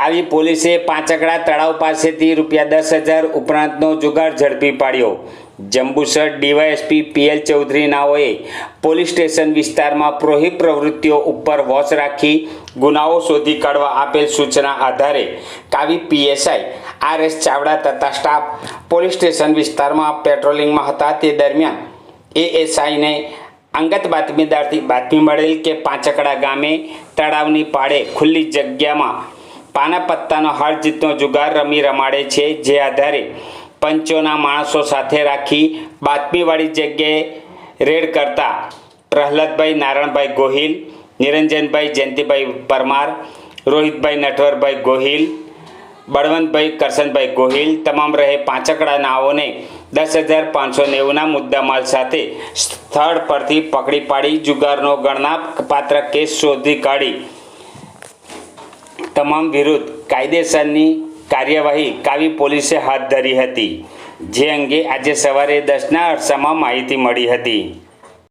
કાવી પોલીસે પાંચકડા તળાવ પાસેથી રૂપિયા દસ હજાર ઉપરાંતનો જુગાર ઝડપી પાડ્યો. જંબુસર ડીવાયએસપી પીએલ ચૌધરીનાઓએ પોલીસ સ્ટેશન વિસ્તારમાં પ્રોહિત પ્રવૃત્તિઓ ઉપર વોચ રાખી ગુનાઓ શોધી કાઢવા આપેલ સૂચના આધારે Kavi PSI R S Chavda તથા સ્ટાફ પોલીસ સ્ટેશન વિસ્તારમાં પેટ્રોલિંગમાં હતા. તે દરમિયાન એએસઆઈને અંગત બાતમીદારથી બાતમી મળેલ કે પાંચકડા ગામે તળાવની પાળે ખુલ્લી જગ્યામાં પાના પત્તાનો હાર જીતનો જુગાર રમી રમાડે છે. જે આધારે પંચોના માણસો સાથે રાખી બાતમીવાળી જગ્યાએ રેડ કરતા પ્રહલાદભાઈ, નારણભાઈ ગોહિલ, નિરંજનભાઈ, જયંતિભાઈ પરમાર, રોહિતભાઈ, નટવરભાઈ ગોહિલ, બળવંતભાઈ, કરશનભાઈ ગોહિલ તમામ રહે પાંચકડા નાઓને દસ હજાર પાંચસો નેવુંના મુદ્દામાલ સાથે સ્થળ પરથી પકડી પાડી. જુગારનો ગણના પાત્ર કેસ શોધી કાઢી. તમામ વિરુદ્ધ કાયદેસરની કાર્યવાહી કાવી પોલીસે હાથ ધરી હતી. જે અંગે આજે સવારે દસના અરસામાં માહિતી મળી હતી.